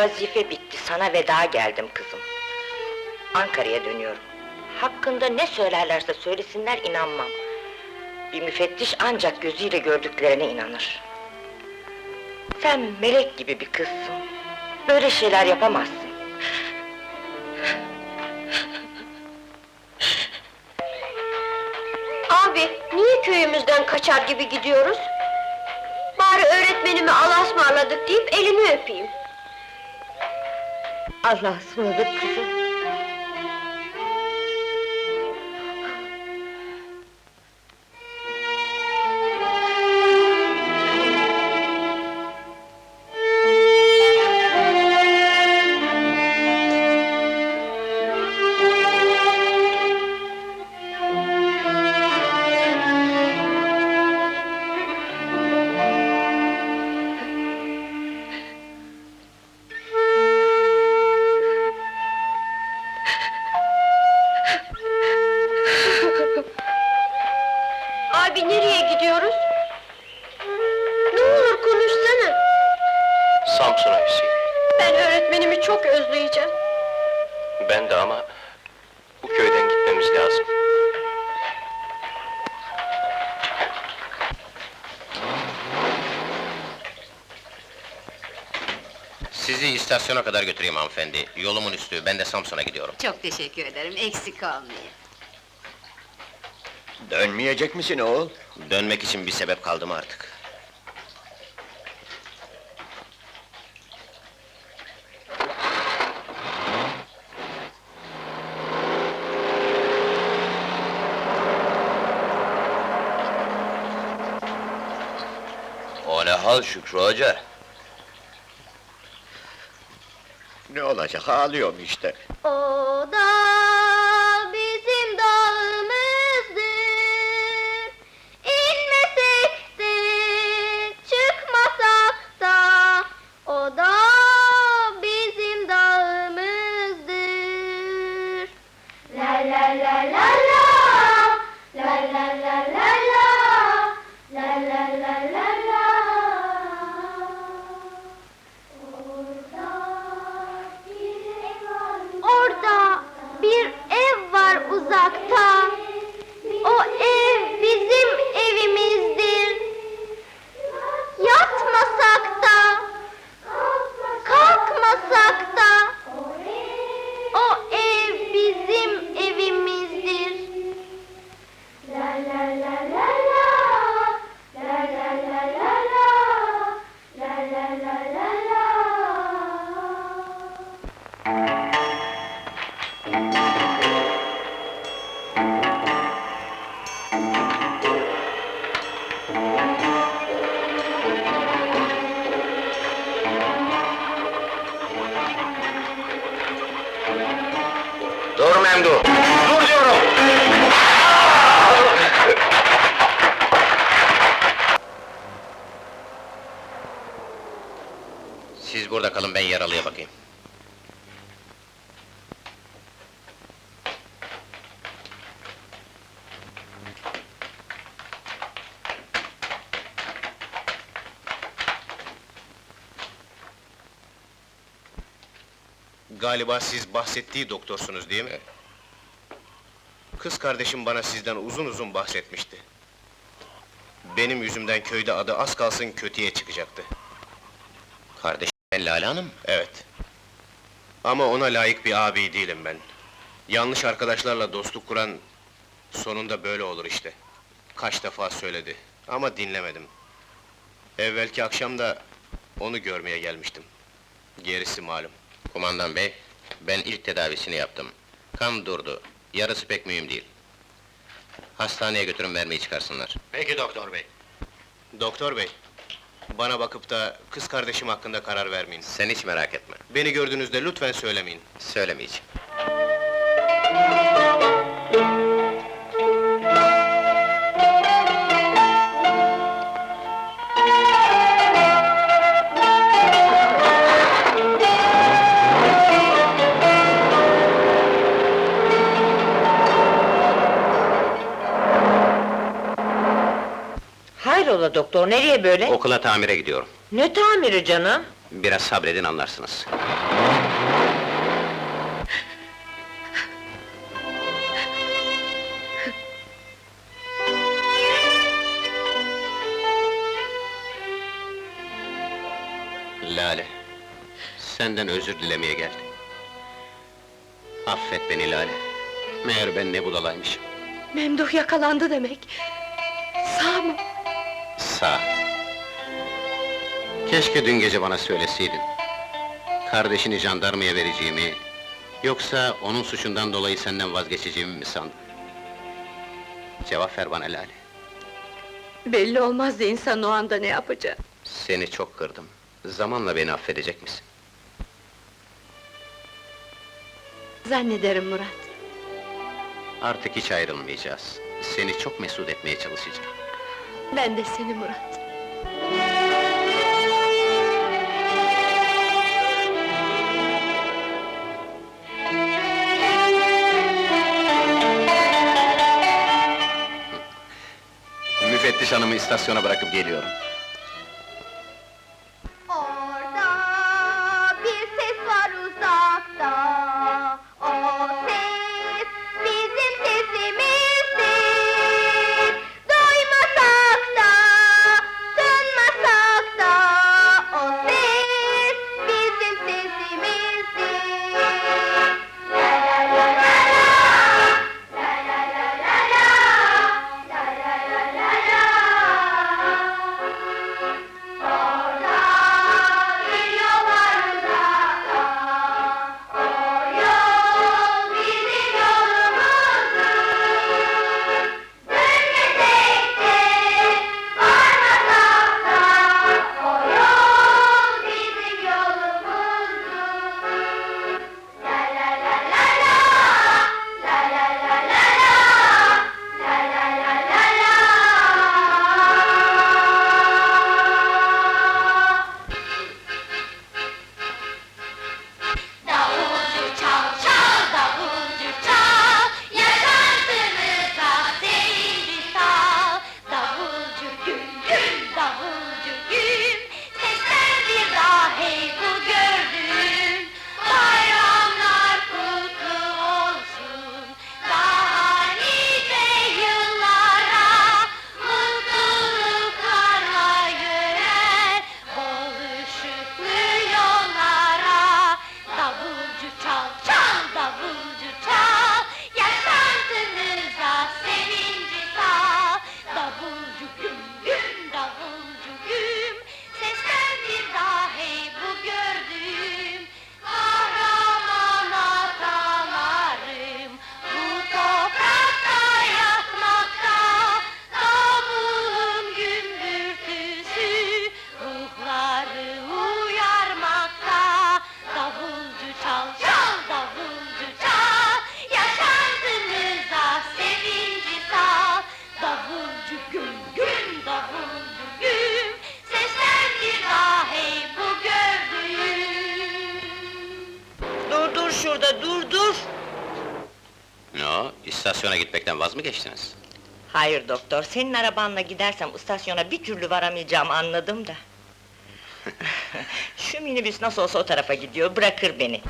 Vazife bitti, sana veda geldim kızım. Ankara'ya dönüyorum. Hakkında ne söylerlerse söylesinler inanmam. Bir müfettiş ancak gözüyle gördüklerine inanır. Sen melek gibi bir kızsın. Böyle şeyler yapamazsın. Abi, niye köyümüzden kaçar gibi gidiyoruz? Bari öğretmenimi Allah'a ısmarladık deyip elini öpeyim. Allah ısmarladık kızım. İstasyona kadar götüreyim hanımefendi. Yolumun üstü, ben de Samsun'a gidiyorum. Çok teşekkür ederim, eksik olmayın. Dönmeyecek misin oğul? Dönmek için bir sebep kaldı mı artık? O ne hal Şükrü Hoca? Ne olacak, ağlıyorum işte. O da Dur Memdu! Dur diyorum! Siz burada kalın, ben yaralıya bakayım. Galiba siz bahsettiği doktorsunuz değil mi? Kız kardeşim bana sizden uzun uzun bahsetmişti. Benim yüzümden köyde adı az kalsın kötüye çıkacaktı. Kardeşim Lale Hanım? Evet. Ama ona layık bir abi değilim ben. Yanlış arkadaşlarla dostluk kuran... ...sonunda böyle olur işte. Kaç defa söyledi ama dinlemedim. Evvelki akşam da onu görmeye gelmiştim. Gerisi malum. Kumandan bey, ben ilk tedavisini yaptım. Kan durdu, yarısı pek mühim değil. Hastaneye götürün vermeyi çıkarsınlar. Peki doktor bey. Doktor bey, bana bakıp da kız kardeşim hakkında karar vermeyin. Sen hiç merak etme. Beni gördüğünüzde lütfen söylemeyin. Söylemeyeceğim. Hayrola doktor, nereye böyle? Okula tamire gidiyorum. Ne tamiri canım? Biraz sabredin anlarsınız. Lale, senden özür dilemeye geldim. Affet beni Lale. Meğer ben ne budalaymışım. Memduh yakalandı demek. Sağ mı? Sağ. Keşke dün gece bana söyleseydin. Kardeşini jandarmaya vereceğimi... ...yoksa onun suçundan dolayı senden vazgeçeceğimi mi sandın? Cevap ver bana Lale. Belli olmazdı insan o anda ne yapacağı. Seni çok kırdım. Zamanla beni affedecek misin? Zannederim Murat. Artık hiç ayrılmayacağız. Seni çok mesut etmeye çalışacağım. Ben de seni Murat. Müfettiş hanımı istasyona bırakıp geliyorum. İstasyona gitmekten vaz mı geçtiniz? Hayır doktor, senin arabanla gidersem istasyona bir türlü varamayacağım anladım da. Şu minibüs nasıl olsa o tarafa gidiyor, bırakır beni.